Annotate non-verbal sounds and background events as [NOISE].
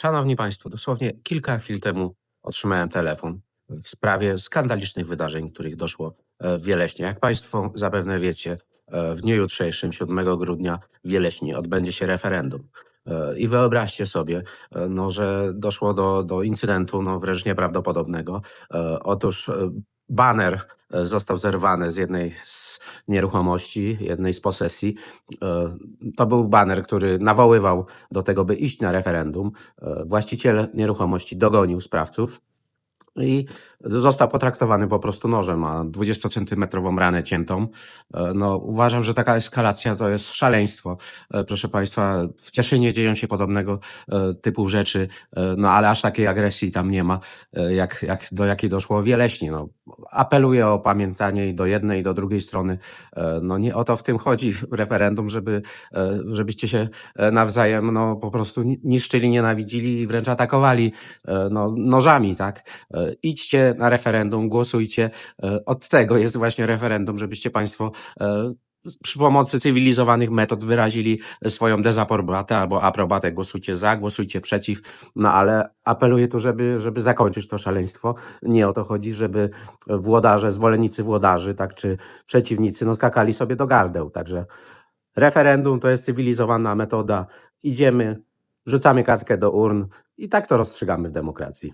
Szanowni Państwo, dosłownie kilka chwil temu otrzymałem telefon w sprawie skandalicznych wydarzeń, których doszło e, w Wieleśnie. Jak Państwo zapewne wiecie, e, w dniu jutrzejszym, 7 grudnia, w Wieleśnie odbędzie się referendum. E, I wyobraźcie sobie, no, że doszło do, do incydentu no, wręcz nieprawdopodobnego. Otóż baner został zerwany z jednej z nieruchomości, jednej z posesji. E, To był baner, który nawoływał do tego, by iść na referendum. E, Właściciel nieruchomości dogonił sprawców i został potraktowany po prostu nożem, ma 20-centymetrową ranę ciętą. E, No, uważam, że taka eskalacja to jest szaleństwo. Proszę Państwa, w Cieszynie dzieją się podobnego typu rzeczy, no ale aż takiej agresji tam nie ma, jak, jak do jakiej doszło w Wieleśnie. No, apeluję o pamiętanie i do jednej, i do drugiej strony. E, No nie o to w tym chodzi [LAUGHS] referendum, żeby, e, żebyście się e, nawzajem no, po prostu ni- niszczyli, nienawidzili i wręcz atakowali no, nożami, tak? Idźcie na referendum, głosujcie. Od tego jest właśnie referendum, żebyście Państwo przy pomocy cywilizowanych metod wyrazili swoją dezaprobatę albo aprobatę. Głosujcie za, głosujcie przeciw. No ale apeluję tu, żeby, żeby zakończyć to szaleństwo. Nie o to chodzi, żeby włodarze, zwolennicy włodarzy, tak, czy przeciwnicy, no skakali sobie do gardeł. Także referendum to jest cywilizowana metoda. Idziemy, rzucamy kartkę do urn i tak to rozstrzygamy w demokracji.